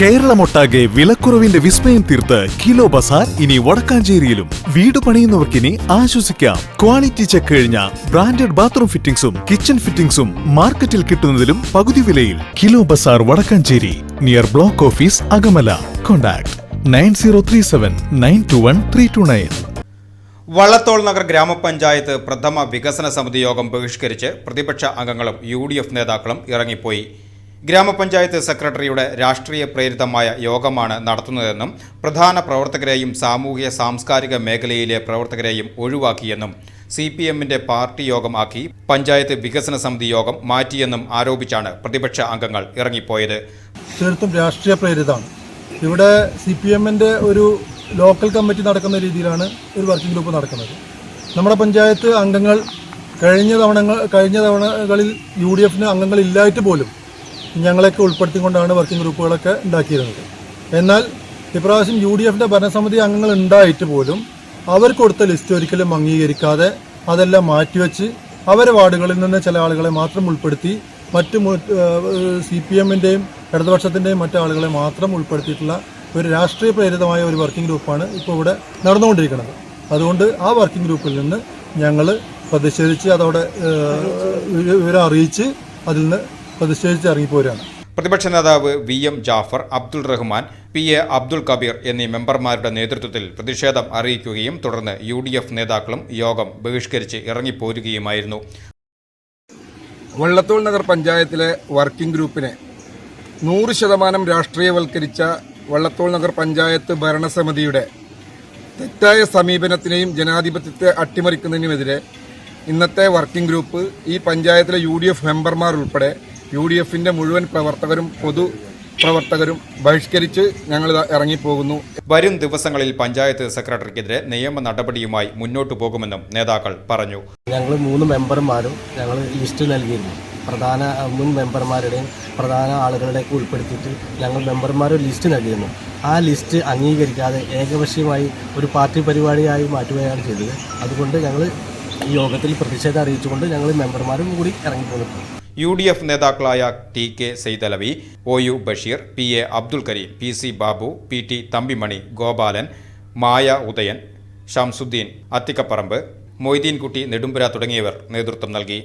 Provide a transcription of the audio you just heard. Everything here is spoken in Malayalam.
കേരളമൊട്ടാകെ വിലക്കുറവിന്റെ വിസ്മയം തീർത്ത് കിലോ ബസാർ ഇനി വടക്കാഞ്ചേരിയിലും. വീട് പണിയുന്നവർക്കിനി ആശ്വസിക്കാം. ക്വാളിറ്റി ചെക്ക് കഴിഞ്ഞ ബ്രാൻഡഡ് ബാത്റൂം ഫിറ്റിംഗ്സും കിച്ചൺ ഫിറ്റിംഗ്സും മാർക്കറ്റിൽ കിട്ടുന്നതിലും പകുതി വിലയിൽ. Kilo bazaar Vadakkanchery near block office Akamala. Contact nine zero three seven nine two one three two nine. Vallathol Nagar ഗ്രാമപഞ്ചായത്ത് പ്രഥമ വികസന സമിതി യോഗം ബഹിഷ്കരിച്ച് പ്രതിപക്ഷ അംഗങ്ങളും യു ഡി എഫ് നേതാക്കളും ഇറങ്ങിപ്പോയി. ഗ്രാമപഞ്ചായത്ത് സെക്രട്ടറിയുടെ രാഷ്ട്രീയ പ്രേരിതമായ യോഗമാണ് നടത്തുന്നതെന്നും പ്രധാന പ്രവർത്തകരെയും സാമൂഹിക സാംസ്കാരിക മേഖലയിലെ പ്രവർത്തകരെയും ഒഴിവാക്കിയെന്നും സി പി എമ്മിന്റെ പാർട്ടി യോഗമാക്കി പഞ്ചായത്ത് വികസന സമിതി യോഗം മാറ്റിയെന്നും ആരോപിച്ചാണ് പ്രതിപക്ഷ അംഗങ്ങൾ ഇറങ്ങിപ്പോയത്. തീർത്തും രാഷ്ട്രീയ പ്രേരിതമാണ്. ഇവിടെ സി പി എമ്മിന്റെ ഒരു ലോക്കൽ കമ്മിറ്റി നടക്കുന്ന രീതിയിലാണ് ഒരു വർക്കിംഗ് ഗ്രൂപ്പ് നടക്കുന്നത്. നമ്മുടെ പഞ്ചായത്ത് അംഗങ്ങൾ കഴിഞ്ഞ തവണ കഴിഞ്ഞ തവണകളിൽ യു ഡി എഫിന് അംഗങ്ങൾ ഇല്ലായിട്ട് പോലും ഞങ്ങളെയൊക്കെ ഉൾപ്പെടുത്തിക്കൊണ്ടാണ് വർക്കിംഗ് ഗ്രൂപ്പുകളൊക്കെ ഉണ്ടാക്കിയിരുന്നത്. എന്നാൽ ഇപ്രാവശ്യം യു ഡി എഫിന്റെ ഭരണസമിതി അംഗങ്ങൾ ഉണ്ടായിട്ട് പോലും അവർ കൊടുത്ത ലിസ്റ്റ് ഒരിക്കലും അംഗീകരിക്കാതെ അതെല്ലാം മാറ്റിവെച്ച് അവരെ വാർഡുകളിൽ നിന്ന് ചില ആളുകളെ മാത്രം ഉൾപ്പെടുത്തി മറ്റു സി പി എമ്മിന്റെയും ഇടതുപക്ഷത്തിന്റെയും മറ്റു ആളുകളെ മാത്രം ഉൾപ്പെടുത്തിയിട്ടുള്ള ഒരു രാഷ്ട്രീയ പ്രേരിതമായ ഒരു വർക്കിംഗ് ഗ്രൂപ്പാണ് ഇപ്പോൾ ഇവിടെ നടന്നുകൊണ്ടിരിക്കുന്നത്. അതുകൊണ്ട് ആ വർക്കിംഗ് ഗ്രൂപ്പിൽ നിന്ന് ഞങ്ങൾ പ്രതിഷേധിച്ച് അതവിടെ വിവരം അറിയിച്ച് അതിൽ നിന്ന് പ്രതിഷേധിച്ച് ഇറങ്ങിപ്പോരാണ്. പ്രതിപക്ഷ നേതാവ് V M Jafar Abdul Rahman P A Abdul Kabeer എന്നീ മെമ്പർമാരുടെ നേതൃത്വത്തിൽ പ്രതിഷേധം അറിയിക്കുകയും തുടർന്ന് യു ഡി എഫ് നേതാക്കളും യോഗം ബഹിഷ്കരിച്ച് ഇറങ്ങിപ്പോരുകയുമായിരുന്നു. വള്ളത്തോൾ നഗർ പഞ്ചായത്തിലെ വർക്കിംഗ് ഗ്രൂപ്പിനെ നൂറ് ശതമാനം രാഷ്ട്രീയവൽക്കരിച്ച വള്ളത്തോൾ നഗർ പഞ്ചായത്ത് ഭരണസമിതിയുടെ തെറ്റായ സമീപനത്തിനെയും ജനാധിപത്യത്തെ അട്ടിമറിക്കുന്നതിനുമെതിരെ ഇന്നത്തെ വർക്കിംഗ് ഗ്രൂപ്പ് ഈ പഞ്ചായത്തിലെ യു ഡി എഫ് മെമ്പർമാർ ഉൾപ്പെടെ യു ഡി എഫിന്റെ മുഴുവൻ പ്രവർത്തകരും പൊതു പ്രവർത്തകരും ബഹിഷ്കരിച്ച് ഞങ്ങൾ ഇറങ്ങിപ്പോകുന്നു. വരും ദിവസങ്ങളിൽ പഞ്ചായത്ത് സെക്രട്ടറിക്കെതിരെ നിയമ നടപടിയുമായി മുന്നോട്ടു പോകുമെന്നും നേതാക്കൾ പറഞ്ഞു. ഞങ്ങൾ മൂന്ന് മെമ്പർമാരും ഞങ്ങൾ ലിസ്റ്റ് നൽകിയിരുന്നു. പ്രധാന മുൻ മെമ്പർമാരുടെയും പ്രധാന ആളുകളുടെയൊക്കെ ഉൾപ്പെടുത്തിയിട്ട് ഞങ്ങൾ മെമ്പർമാർ ലിസ്റ്റ് നൽകിയിരുന്നു. ആ ലിസ്റ്റ് അംഗീകരിക്കാതെ ഏകപക്ഷീയമായി ഒരു പാർട്ടി പരിപാടിയായി മാറ്റുകയാണ് ചെയ്തത്. അതുകൊണ്ട് ഞങ്ങൾ ഈ യോഗത്തിൽ പ്രതിഷേധം അറിയിച്ചുകൊണ്ട് ഞങ്ങൾ മെമ്പർമാരും കൂടി ഇറങ്ങിപ്പോന്നു യു ഡി എഫ് നേതാക്കളായ T K Saithalavi O U Basheer P A Abdul Kareem P C Babu P T Thampimani Gopalan Maya Udayan Shamsuddin Athikkapparambu Moideenkutty Nedumpura തുടങ്ങിയവർ നേതൃത്വം നൽകി.